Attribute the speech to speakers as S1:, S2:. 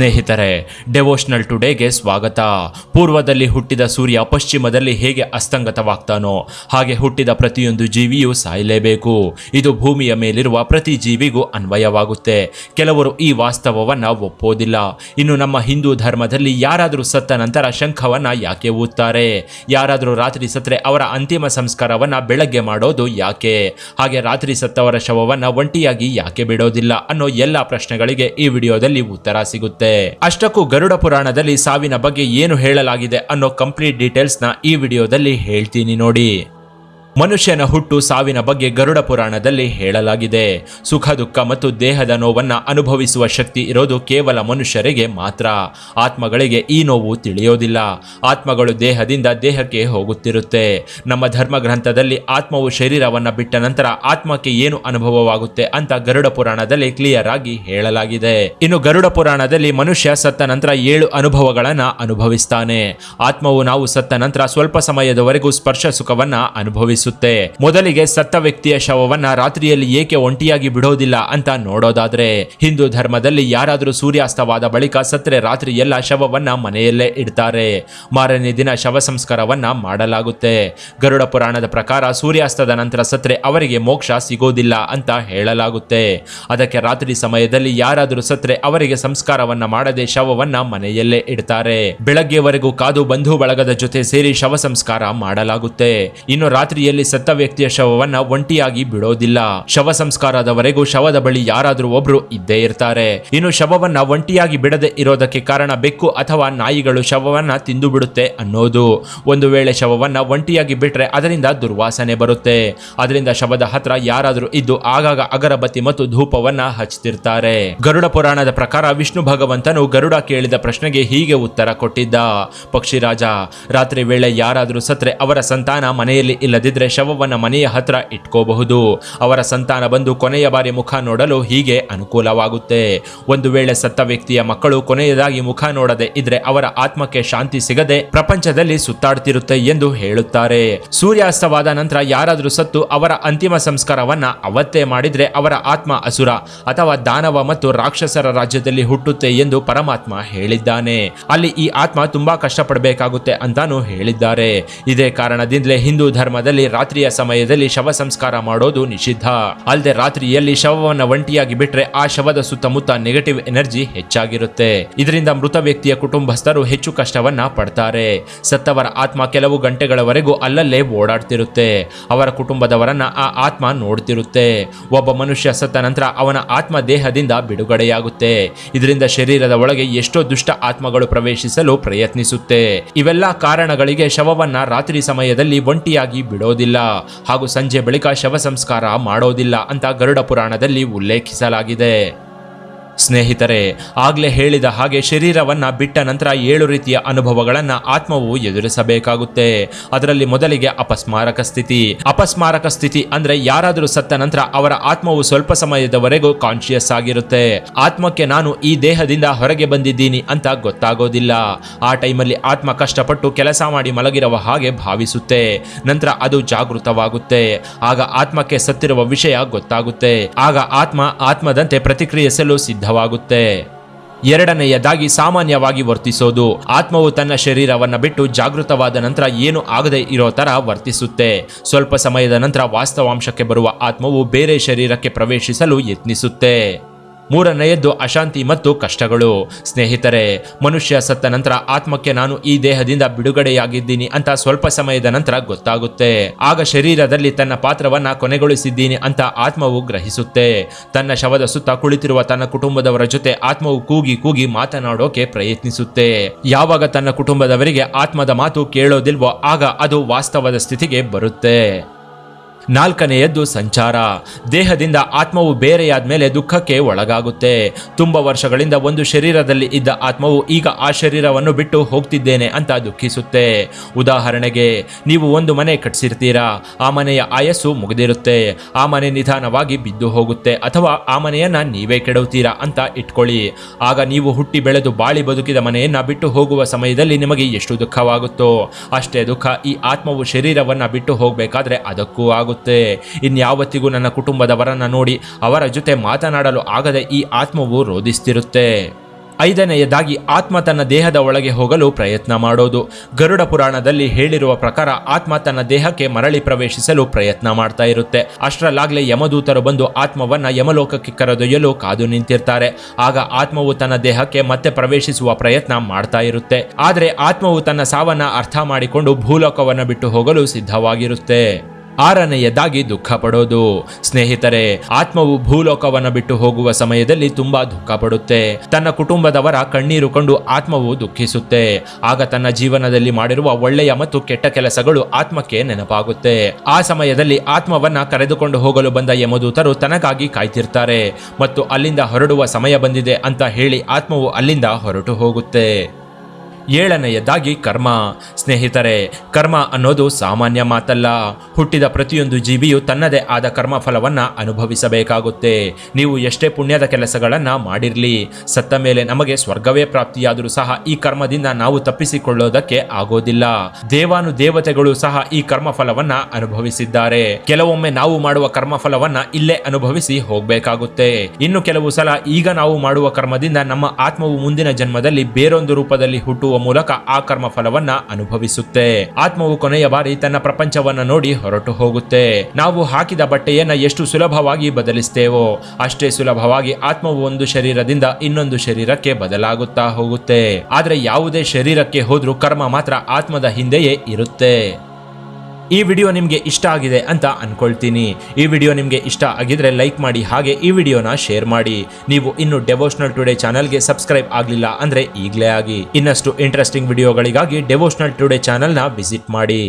S1: ಸ್ನೇಹಿತರೆ ಡೆವೋಷನಲ್ ಟುಡೇಗೆ ಸ್ವಾಗತ. ಪೂರ್ವದಲ್ಲಿ ಹುಟ್ಟಿದ ಸೂರ್ಯ ಪಶ್ಚಿಮದಲ್ಲಿ ಹೇಗೆ ಅಸ್ತಂಗತವಾಗ್ತಾನೋ, ಹಾಗೆ ಹುಟ್ಟಿದ ಪ್ರತಿಯೊಂದು ಜೀವಿಯೂ ಸಾಯಲೇಬೇಕು. ಇದು ಭೂಮಿಯ ಮೇಲಿರುವ ಪ್ರತಿ ಜೀವಿಗೂ ಅನ್ವಯವಾಗುತ್ತೆ. ಕೆಲವರು ಈ ವಾಸ್ತವವನ್ನು ಒಪ್ಪೋದಿಲ್ಲ. ಇನ್ನು ನಮ್ಮ ಹಿಂದೂ ಧರ್ಮದಲ್ಲಿ ಯಾರಾದರೂ ಸತ್ತ ನಂತರ ಶಂಖವನ್ನು ಯಾಕೆ ಊದ್ತಾರೆ? ಯಾರಾದರೂ ರಾತ್ರಿ ಸತ್ತರೆ ಅವರ ಅಂತಿಮ ಸಂಸ್ಕಾರವನ್ನ ಬೆಳಗ್ಗೆ ಮಾಡೋದು ಯಾಕೆ? ಹಾಗೆ ರಾತ್ರಿ ಸತ್ತವರ ಶವವನ್ನ ಒಂಟಿಯಾಗಿ ಯಾಕೆ ಬಿಡೋದಿಲ್ಲ ಅನ್ನೋ ಎಲ್ಲ ಪ್ರಶ್ನೆಗಳಿಗೆ ಈ ವಿಡಿಯೋದಲ್ಲಿ ಉತ್ತರ ಸಿಗುತ್ತೆ. ಅಷ್ಟಕ್ಕೂ ಗರುಡ ಪುರಾಣದಲ್ಲಿ ಸಾವಿನ ಬಗ್ಗೆ ಏನು ಹೇಳಲಾಗಿದೆ ಅನ್ನೋ ಕಂಪ್ಲೀಟ್ ಡೀಟೇಲ್ಸ್ನ ಈ ವಿಡಿಯೋದಲ್ಲಿ ಹೇಳ್ತೀನಿ ನೋಡಿ. ಮನುಷ್ಯನ ಹುಟ್ಟು ಸಾವಿನ ಬಗ್ಗೆ ಗರುಡ ಪುರಾಣದಲ್ಲಿ ಹೇಳಲಾಗಿದೆ. ಸುಖ, ದುಃಖ ಮತ್ತು ದೇಹದ ನೋವನ್ನು ಅನುಭವಿಸುವ ಶಕ್ತಿ ಇರೋದು ಕೇವಲ ಮನುಷ್ಯರಿಗೆ ಮಾತ್ರ. ಆತ್ಮಗಳಿಗೆ ಈ ನೋವು ತಿಳಿಯೋದಿಲ್ಲ. ಆತ್ಮಗಳು ದೇಹದಿಂದ ದೇಹಕ್ಕೆ ಹೋಗುತ್ತಿರುತ್ತೆ. ನಮ್ಮ ಧರ್ಮ ಗ್ರಂಥದಲ್ಲಿ ಆತ್ಮವು ಶರೀರವನ್ನು ಬಿಟ್ಟ ನಂತರ ಆತ್ಮಕ್ಕೆ ಏನು ಅನುಭವವಾಗುತ್ತೆ ಅಂತ ಗರುಡ ಪುರಾಣದಲ್ಲಿ ಕ್ಲಿಯರ್ ಆಗಿ ಹೇಳಲಾಗಿದೆ. ಇನ್ನು ಗರುಡ ಪುರಾಣದಲ್ಲಿ ಮನುಷ್ಯ ಸತ್ತ ನಂತರ ಏಳು ಅನುಭವಗಳನ್ನು ಅನುಭವಿಸ್ತಾನೆ. ಆತ್ಮವು ನಾವು ಸತ್ತ ನಂತರ ಸ್ವಲ್ಪ ಸಮಯದವರೆಗೂ ಸ್ಪರ್ಶ ಸುಖವನ್ನ ಅನುಭವಿಸುತ್ತೆ. ಮೊದಲಿಗೆ ಸತ್ತ ವ್ಯಕ್ತಿಯ ಶವವನ್ನ ರಾತ್ರಿಯಲ್ಲಿ ಏಕೆ ಒಂಟಿಯಾಗಿ ಬಿಡೋದಿಲ್ಲ ಅಂತ ನೋಡೋದಾದ್ರೆ, ಹಿಂದೂ ಧರ್ಮದಲ್ಲಿ ಯಾರಾದರೂ ಸೂರ್ಯಾಸ್ತವಾದ ಬಳಿಕ ಸತ್ರೆ ರಾತ್ರಿ ಎಲ್ಲ ಶವವನ್ನ ಮನೆಯಲ್ಲೇ ಇಡ್ತಾರೆ. ಮಾರನೇ ದಿನ ಶವ ಸಂಸ್ಕಾರವನ್ನ ಮಾಡಲಾಗುತ್ತೆ. ಗರುಡ ಪುರಾಣದ ಪ್ರಕಾರ ಸೂರ್ಯಾಸ್ತದ ನಂತರ ಸತ್ರೆ ಅವರಿಗೆ ಮೋಕ್ಷ ಸಿಗೋದಿಲ್ಲ ಅಂತ ಹೇಳಲಾಗುತ್ತೆ. ಅದಕ್ಕೆ ರಾತ್ರಿ ಸಮಯದಲ್ಲಿ ಯಾರಾದರೂ ಸತ್ರೆ ಅವರಿಗೆ ಸಂಸ್ಕಾರವನ್ನ ಮಾಡದೆ ಶವವನ್ನ ಮನೆಯಲ್ಲೇ ಇಡ್ತಾರೆ. ಬೆಳಗ್ಗೆವರೆಗೂ ಕಾದು ಬಂಧು ಬಳಗದ ಜೊತೆ ಸೇರಿ ಶವ ಸಂಸ್ಕಾರ ಮಾಡಲಾಗುತ್ತೆ. ಇನ್ನು ರಾತ್ರಿಯಲ್ಲಿ ಸತ್ತ ವ್ಯಕ್ತಿಯ ಶವವನ್ನ ಒಂಟಿಯಾಗಿ ಬಿಡೋದಿಲ್ಲ. ಶವ ಸಂಸ್ಕಾರದವರೆಗೂ ಶವದ ಬಳಿ ಯಾರಾದರೂ ಒಬ್ರು ಇದ್ದೇ ಇರ್ತಾರೆ. ಇನ್ನು ಶವವನ್ನ ಒಂಟಿಯಾಗಿ ಬಿಡದೆ ಇರೋದಕ್ಕೆ ಕಾರಣ ಬೆಕ್ಕು ಅಥವಾ ನಾಯಿಗಳು ಶವವನ್ನ ತಿಂದು ಬಿಡುತ್ತೆ ಅನ್ನೋದು. ಒಂದು ವೇಳೆ ಶವವನ್ನ ಒಂಟಿಯಾಗಿ ಬಿಟ್ರೆ ಅದರಿಂದ ದುರ್ವಾಸನೆ ಬರುತ್ತೆ. ಅದರಿಂದ ಶವದ ಹತ್ರ ಯಾರಾದರೂ ಇದ್ದು ಆಗಾಗ ಅಗರಬತ್ತಿ ಮತ್ತು ಧೂಪವನ್ನ ಹಚ್ಚುತ್ತಿರ್ತಾರೆ ಗರುಡ ಪುರಾಣದ ಪ್ರಕಾರ ವಿಷ್ಣು ಭಗವಂತನು ಗರುಡ ಕೇಳಿದ ಪ್ರಶ್ನೆಗೆ ಹೀಗೆ ಉತ್ತರ ಕೊಟ್ಟಿದ್ದ. ಪಕ್ಷಿರಾಜ, ರಾತ್ರಿ ವೇಳೆ ಯಾರಾದರೂ ಸತ್ರೆ ಅವರ ಸಂತಾನ ಮನೆಯಲ್ಲಿ ಇಲ್ಲದಿದ್ರೆ ಶವವನ್ನ ಮನೆಯ ಹತ್ರ ಇಟ್ಕೋಬಹುದು. ಅವರ ಸಂತಾನ ಬಂದು ಕೊನೆಯ ಬಾರಿ ಮುಖ ನೋಡಲು ಹೀಗೆ ಅನುಕೂಲವಾಗುತ್ತೆ. ಒಂದು ವೇಳೆ ಸತ್ತ ವ್ಯಕ್ತಿಯ ಮಕ್ಕಳು ಕೊನೆಯದಾಗಿ ಮುಖ ನೋಡದೆ ಇದ್ರೆ ಅವರ ಆತ್ಮಕ್ಕೆ ಶಾಂತಿ ಸಿಗದೆ ಪ್ರಪಂಚದಲ್ಲಿ ಸುತ್ತಾಡ್ತಿರುತ್ತೆ ಎಂದು ಹೇಳುತ್ತಾರೆ. ಸೂರ್ಯಾಸ್ತವಾದ ನಂತರ ಯಾರಾದರೂ ಸತ್ತು ಅವರ ಅಂತಿಮ ಸಂಸ್ಕಾರವನ್ನ ಅವತ್ತೇ ಮಾಡಿದ್ರೆ ಅವರ ಆತ್ಮ ಅಸುರ ಅಥವಾ ದಾನವ ಮತ್ತು ರಾಕ್ಷಸರ ರಾಜ್ಯದಲ್ಲಿ ಹುಟ್ಟುತ್ತೆ ಎಂದು ಪರಮಾತ್ಮ ಹೇಳಿದ್ದಾನೆ. ಅಲ್ಲಿ ಈ ಆತ್ಮ ತುಂಬಾ ಕಷ್ಟಪಡಬೇಕಾಗುತ್ತೆ ಅಂತಾನು ಹೇಳಿದ್ದಾರೆ. ಇದೇ ಕಾರಣದಿಂದಲೇ ಹಿಂದೂ ಧರ್ಮದಲ್ಲಿ ರಾತ್ರಿಯ ಸಮಯದಲ್ಲಿ ಶವ ಸಂಸ್ಕಾರ ಮಾಡೋದು ನಿಷಿದ್ಧ. ಅಲ್ಲದೆ ರಾತ್ರಿಯಲ್ಲಿ ಶವವನ್ನು ಒಂಟಿಯಾಗಿ ಬಿಟ್ರೆ ಆ ಶವದ ಸುತ್ತಮುತ್ತ ನೆಗೆಟಿವ್ ಎನರ್ಜಿ ಹೆಚ್ಚಾಗಿರುತ್ತೆ. ಇದರಿಂದ ಮೃತ ವ್ಯಕ್ತಿಯ ಕುಟುಂಬಸ್ಥರು ಹೆಚ್ಚು ಕಷ್ಟವನ್ನ ಪಡ್ತಾರೆ. ಸತ್ತವರ ಆತ್ಮ ಕೆಲವು ಗಂಟೆಗಳವರೆಗೂ ಅಲ್ಲಲ್ಲೇ ಓಡಾಡ್ತಿರುತ್ತೆ. ಅವರ ಕುಟುಂಬದವರನ್ನ ಆ ಆತ್ಮ ನೋಡ್ತಿರುತ್ತೆ. ಒಬ್ಬ ಮನುಷ್ಯ ಸತ್ತ ನಂತರ ಅವನ ಆತ್ಮ ದೇಹದಿಂದ ಬಿಡುಗಡೆಯಾಗುತ್ತೆ. ಇದರಿಂದ ಶರೀರದ ಒಳಗೆ ಎಷ್ಟೋ ದುಷ್ಟ ಆತ್ಮಗಳು ಪ್ರವೇಶಿಸಲು ಪ್ರಯತ್ನಿಸುತ್ತೆ. ಇವೆಲ್ಲ ಕಾರಣಗಳಿಗೆ ಶವವನ್ನ ರಾತ್ರಿ ಸಮಯದಲ್ಲಿ ಒಂಟಿಯಾಗಿ ಬಿಡೋದಿಲ್ಲ ಹಾಗೂ ಸಂಜೆ ಬಳಿಕ ಶವ ಸಂಸ್ಕಾರ ಮಾಡೋದಿಲ್ಲ ಅಂತ ಗರುಡ ಪುರಾಣದಲ್ಲಿ ಉಲ್ಲೇಖಿಸಲಾಗಿದೆ. ಸ್ನೇಹಿತರೆ, ಆಗ್ಲೇ ಹೇಳಿದ ಹಾಗೆ ಶರೀರವನ್ನ ಬಿಟ್ಟ ನಂತರ ಏಳು ರೀತಿಯ ಅನುಭವಗಳನ್ನ ಆತ್ಮವು ಎದುರಿಸಬೇಕಾಗುತ್ತೆ. ಅದರಲ್ಲಿ ಮೊದಲಿಗೆ ಅಪಸ್ಮಾರಕ ಸ್ಥಿತಿ. ಅಪಸ್ಮಾರಕ ಸ್ಥಿತಿ ಅಂದ್ರೆ ಯಾರಾದರೂ ಸತ್ತ ನಂತರ ಅವರ ಆತ್ಮವು ಸ್ವಲ್ಪ ಸಮಯದವರೆಗೂ ಕಾನ್ಶಿಯಸ್ ಆಗಿರುತ್ತೆ. ಆತ್ಮಕ್ಕೆ ನಾನು ಈ ದೇಹದಿಂದ ಹೊರಗೆ ಬಂದಿದ್ದೀನಿ ಅಂತ ಗೊತ್ತಾಗೋದಿಲ್ಲ. ಆ ಟೈಮಲ್ಲಿ ಆತ್ಮ ಕಷ್ಟಪಟ್ಟು ಕೆಲಸ ಮಾಡಿ ಮಲಗಿರುವ ಹಾಗೆ ಭಾವಿಸುತ್ತೆ. ನಂತರ ಅದು ಜಾಗೃತವಾಗುತ್ತೆ. ಆಗ ಆತ್ಮಕ್ಕೆ ಸತ್ತಿರುವ ವಿಷಯ ಗೊತ್ತಾಗುತ್ತೆ. ಆಗ ಆತ್ಮ ಆತ್ಮದಂತೆ ಪ್ರತಿಕ್ರಿಯಿಸಲು ಸಿದ್ಧವಾಗುತ್ತೆ. ಎರಡನೆಯದಾಗಿ ಸಾಮಾನ್ಯವಾಗಿ ವರ್ತಿಸೋದು. ಆತ್ಮವು ತನ್ನ ಶರೀರವನ್ನು ಬಿಟ್ಟು ಜಾಗೃತವಾದ ನಂತರ ಏನು ಆಗದೆ ಇರೋ ತರ ವರ್ತಿಸುತ್ತೆ. ಸ್ವಲ್ಪ ಸಮಯದ ನಂತರ ವಾಸ್ತವಾಂಶಕ್ಕೆ ಬರುವ ಆತ್ಮವು ಬೇರೆ ಶರೀರಕ್ಕೆ ಪ್ರವೇಶಿಸಲು ಯತ್ನಿಸುತ್ತೆ. ಮೂರನೆಯದ್ದು ಅಶಾಂತಿ ಮತ್ತು ಕಷ್ಟಗಳು. ಸ್ನೇಹಿತರೆ, ಮನುಷ್ಯ ಸತ್ತ ನಂತರ ಆತ್ಮಕ್ಕೆ ನಾನು ಈ ದೇಹದಿಂದ ಬಿಡುಗಡೆಯಾಗಿದ್ದೀನಿ ಅಂತ ಸ್ವಲ್ಪ ಸಮಯದ ನಂತರ ಗೊತ್ತಾಗುತ್ತೆ. ಆಗ ಶರೀರದಲ್ಲಿ ತನ್ನ ಪಾತ್ರವನ್ನ ಕೊನೆಗೊಳಿಸಿದ್ದೀನಿ ಅಂತ ಆತ್ಮವು ಗ್ರಹಿಸುತ್ತೆ. ತನ್ನ ಶವದ ಸುತ್ತ ಕುಳಿತಿರುವ ತನ್ನ ಕುಟುಂಬದವರ ಜೊತೆ ಆತ್ಮವು ಕೂಗಿ ಕೂಗಿ ಮಾತನಾಡೋಕೆ ಪ್ರಯತ್ನಿಸುತ್ತೆ. ಯಾವಾಗ ತನ್ನ ಕುಟುಂಬದವರಿಗೆ ಆತ್ಮದ ಮಾತು ಕೇಳೋದಿಲ್ವೋ, ಆಗ ಅದು ವಾಸ್ತವದ ಸ್ಥಿತಿಗೆ ಬರುತ್ತೆ. ನಾಲ್ಕನೆಯದ್ದು ಸಂಚಾರ. ದೇಹದಿಂದ ಆತ್ಮವು ಬೇರೆಯಾದ ಮೇಲೆ ದುಃಖಕ್ಕೆ ಒಳಗಾಗುತ್ತೆ. ತುಂಬ ವರ್ಷಗಳಿಂದ ಒಂದು ಶರೀರದಲ್ಲಿ ಇದ್ದ ಆತ್ಮವು ಈಗ ಆ ಶರೀರವನ್ನು ಬಿಟ್ಟು ಹೋಗ್ತಿದ್ದೇನೆ ಅಂತ ದುಃಖಿಸುತ್ತೆ. ಉದಾಹರಣೆಗೆ, ನೀವು ಒಂದು ಮನೆ ಕಟ್ಸಿರ್ತೀರಾ? ಆ ಮನೆಯ ಆಯಸ್ಸು ಮುಗಿದಿರುತ್ತೆ. ಆ ಮನೆ ನಿಧಾನವಾಗಿ ಬಿದ್ದು ಹೋಗುತ್ತೆ ಅಥವಾ ಆ ಮನೆಯನ್ನ ನೀವೇ ಕೆಡವುತ್ತೀರಾ ಅಂತ ಇಟ್ಕೊಳ್ಳಿ. ಆಗ ನೀವು ಹುಟ್ಟಿ ಬೆಳೆದು ಬಾಳಿ ಬದುಕಿದ ಮನೆಯನ್ನ ಬಿಟ್ಟು ಹೋಗುವ ಸಮಯದಲ್ಲಿ ನಿಮಗೆ ಎಷ್ಟು ದುಃಖವಾಗುತ್ತೋ, ಅಷ್ಟೇ ದುಃಖ ಈ ಆತ್ಮವು ಶರೀರವನ್ನ ಬಿಟ್ಟು ಹೋಗಬೇಕಾದ್ರೆ ಅದಕ್ಕೂ ಆಗುತ್ತೆ. ಇನ್ಯಾವತ್ತಿಗೂ ನನ್ನ ಕುಟುಂಬದವರನ್ನ ನೋಡಿ ಅವರ ಜೊತೆ ಮಾತನಾಡಲು ಆಗದೆ ಈ ಆತ್ಮವು ರೋಧಿಸ್ತಿರುತ್ತೆ. ಐದನೆಯದಾಗಿ, ಆತ್ಮ ತನ್ನ ದೇಹದ ಒಳಗೆ ಹೋಗಲು ಪ್ರಯತ್ನ ಮಾಡೋದು. ಗರುಡ ಪುರಾಣದಲ್ಲಿ ಹೇಳಿರುವ ಪ್ರಕಾರ ಆತ್ಮ ತನ್ನ ದೇಹಕ್ಕೆ ಮರಳಿ ಪ್ರವೇಶಿಸಲು ಪ್ರಯತ್ನ ಮಾಡ್ತಾ ಇರುತ್ತೆ. ಅಷ್ಟರಲ್ಲಾಗಲೇ ಯಮದೂತರು ಬಂದು ಆತ್ಮವನ್ನ ಯಮಲೋಕಕ್ಕೆ ಕರೆದೊಯ್ಯಲು ಕಾದು ನಿಂತಿರ್ತಾರೆ. ಆಗ ಆತ್ಮವು ತನ್ನ ದೇಹಕ್ಕೆ ಮತ್ತೆ ಪ್ರವೇಶಿಸುವ ಪ್ರಯತ್ನ ಮಾಡ್ತಾ ಇರುತ್ತೆ. ಆದರೆ ಆತ್ಮವು ತನ್ನ ಸಾವನ್ನ ಅರ್ಥ ಮಾಡಿಕೊಂಡು ಭೂಲೋಕವನ್ನು ಬಿಟ್ಟು ಹೋಗಲು ಸಿದ್ಧವಾಗಿರುತ್ತೆ. ಆರನೆಯದಾಗಿ ದುಃಖ ಪಡೋದು. ಸ್ನೇಹಿತರೆ, ಆತ್ಮವು ಭೂಲೋಕವನ್ನು ಬಿಟ್ಟು ಹೋಗುವ ಸಮಯದಲ್ಲಿ ತುಂಬಾ ದುಃಖ ಪಡುತ್ತೆ. ತನ್ನ ಕುಟುಂಬದವರ ಕಣ್ಣೀರು ಕಂಡು ಆತ್ಮವು ದುಃಖಿಸುತ್ತೆ. ಆಗ ತನ್ನ ಜೀವನದಲ್ಲಿ ಮಾಡಿರುವ ಒಳ್ಳೆಯ ಮತ್ತು ಕೆಟ್ಟ ಕೆಲಸಗಳು ಆತ್ಮಕ್ಕೆ ನೆನಪಾಗುತ್ತೆ. ಆ ಸಮಯದಲ್ಲಿ ಆತ್ಮವನ್ನ ಕರೆದುಕೊಂಡು ಹೋಗಲು ಬಂದ ಯಮದೂತರು ತನಗಾಗಿ ಕಾಯ್ತಿರ್ತಾರೆ ಮತ್ತು ಅಲ್ಲಿಂದ ಹೊರಡುವ ಸಮಯ ಬಂದಿದೆ ಅಂತ ಹೇಳಿ ಆತ್ಮವು ಅಲ್ಲಿಂದ ಹೊರಟು ಹೋಗುತ್ತೆ. ಏಳನೆಯದಾಗಿ ಕರ್ಮ. ಸ್ನೇಹಿತರೆ, ಕರ್ಮ ಅನ್ನೋದು ಸಾಮಾನ್ಯ ಮಾತಲ್ಲ. ಹುಟ್ಟಿದ ಪ್ರತಿಯೊಂದು ಜೀವಿಯು ತನ್ನದೇ ಆದ ಕರ್ಮ ಫಲವನ್ನ ಅನುಭವಿಸಬೇಕಾಗುತ್ತೆ. ನೀವು ಎಷ್ಟೇ ಪುಣ್ಯದ ಕೆಲಸಗಳನ್ನು ಮಾಡಿರಲಿ. ಸತ್ತ ಮೇಲೆ ನಮಗೆ ಸ್ವರ್ಗವೇ ಪ್ರಾಪ್ತಿಯಾದರೂ ಸಹ ಈ ಕರ್ಮದಿಂದ ನಾವು ತಪ್ಪಿಸಿಕೊಳ್ಳೋದಕ್ಕೆ ಆಗೋದಿಲ್ಲ. ದೇವಾನು ದೇವತೆಗಳು ಸಹ ಈ ಕರ್ಮ ಫಲವನ್ನ ಅನುಭವಿಸಿದ್ದಾರೆ. ಕೆಲವೊಮ್ಮೆ ನಾವು ಮಾಡುವ ಕರ್ಮ ಫಲವನ್ನ ಇಲ್ಲೇ ಅನುಭವಿಸಿ ಹೋಗಬೇಕಾಗುತ್ತೆ. ಇನ್ನು ಕೆಲವು ಸಲ ಈಗ ನಾವು ಮಾಡುವ ಕರ್ಮದಿಂದ ನಮ್ಮ ಆತ್ಮವು ಮುಂದಿನ ಜನ್ಮದಲ್ಲಿ ಬೇರೊಂದು ರೂಪದಲ್ಲಿ ಹುಟ್ಟುವ ಮೂಲಕ ಆ ಕರ್ಮ ಫಲವನ್ನ ಅನುಭವಿಸುತ್ತೆ. ಆತ್ಮವು ಕೊನೆಯ ಬಾರಿ ತನ್ನ ಪ್ರಪಂಚವನ್ನ ನೋಡಿ ಹೊರಟು ಹೋಗುತ್ತೆ. ನಾವು ಹಾಕಿದ ಬಟ್ಟೆಯನ್ನ ಎಷ್ಟು ಸುಲಭವಾಗಿ ಬದಲಿಸ್ತೇವೋ, ಅಷ್ಟೇ ಸುಲಭವಾಗಿ ಆತ್ಮವು ಒಂದು ಶರೀರದಿಂದ ಇನ್ನೊಂದು ಶರೀರಕ್ಕೆ ಬದಲಾಗುತ್ತಾ ಹೋಗುತ್ತೆ. ಆದ್ರೆ ಯಾವುದೇ ಶರೀರಕ್ಕೆ ಹೋದ್ರೂ ಕರ್ಮ ಮಾತ್ರ ಆತ್ಮದ ಹಿಂದೆಯೇ ಇರುತ್ತೆ. ಈ ವಿಡಿಯೋ ನಿಮಗೆ ಇಷ್ಟ ಆಗಿದೆ ಅಂತ ಅನ್ಕೊಳ್ತೀನಿ. ಈ ವಿಡಿಯೋ ನಿಮಗೆ ಇಷ್ಟ ಆಗಿದ್ರೆ ಲೈಕ್ ಮಾಡಿ, ಹಾಗೆ ಈ ವಿಡಿಯೋನ ಶೇರ್ ಮಾಡಿ. ನೀವು ಇನ್ನು ಡೆವೋಷನಲ್ ಟುಡೇ ಚಾನಲ್ಗೆ ಸಬ್ಸ್ಕ್ರೈಬ್ ಆಗಲಿಲ್ಲ ಅಂದ್ರೆ ಈಗಲೇ ಆಗಿ. ಇನ್ನಷ್ಟು ಇಂಟ್ರೆಸ್ಟಿಂಗ್ ವಿಡಿಯೋಗಳಿಗಾಗಿ ಡೆವೋಷನಲ್ ಟುಡೇ ಚಾನಲ್ನ ವಿಸಿಟ್ ಮಾಡಿ.